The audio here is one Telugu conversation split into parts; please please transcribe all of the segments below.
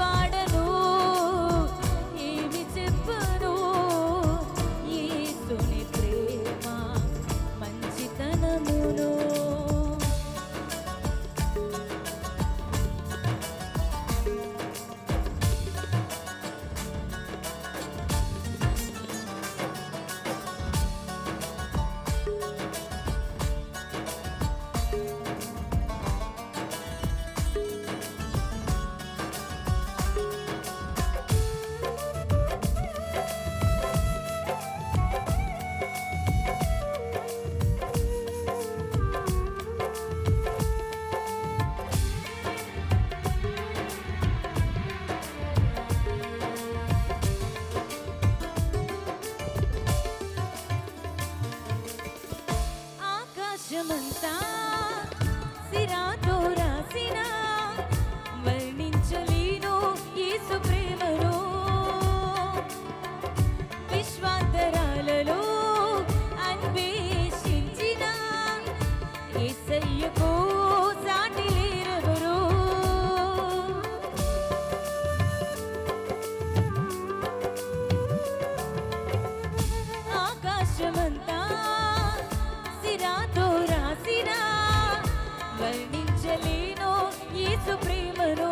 ఎలా వర్ణించలేను యేసు ప్రేమను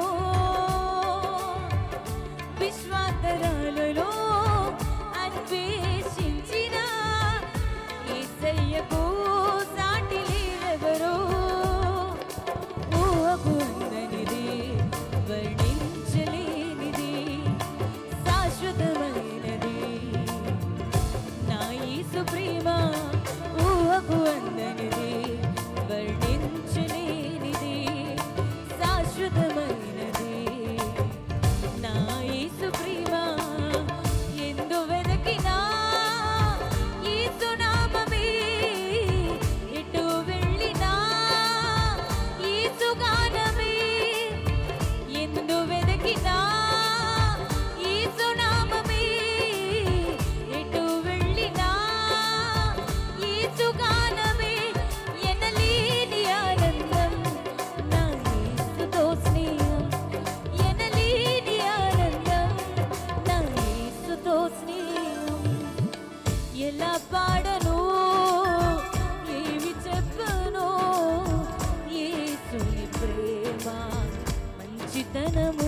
మంచితనమును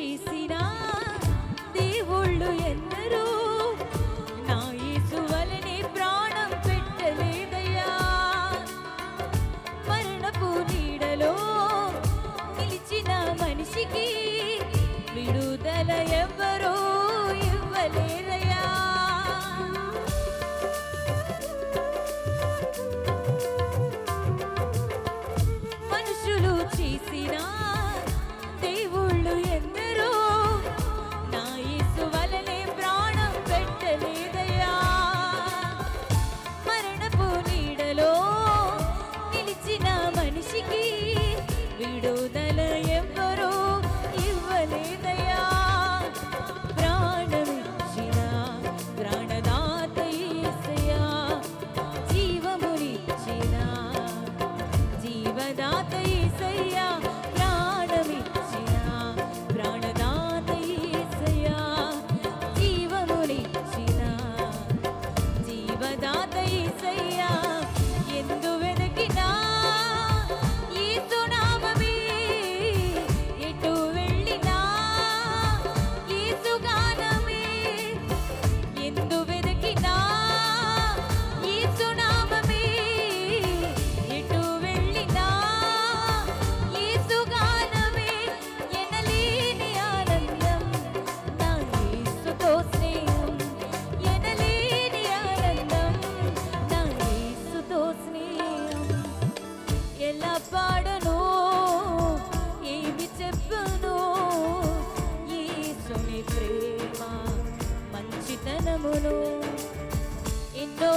చేసిన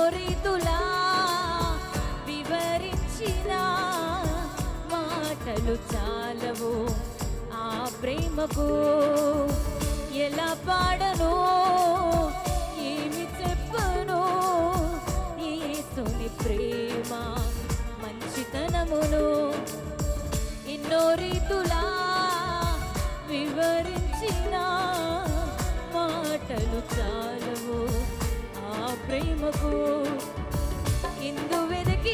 రీతులా వివరించిన మాటలు చాలవు. ఆ ప్రేమకు ఎలా పాడను? ఏమి చెప్పను? యేసుని ప్రేమ మంచితనమును ఎన్నో రీతులా వివరించిన మాటలు చాలు ప్రేమకు ఇందు వెనకి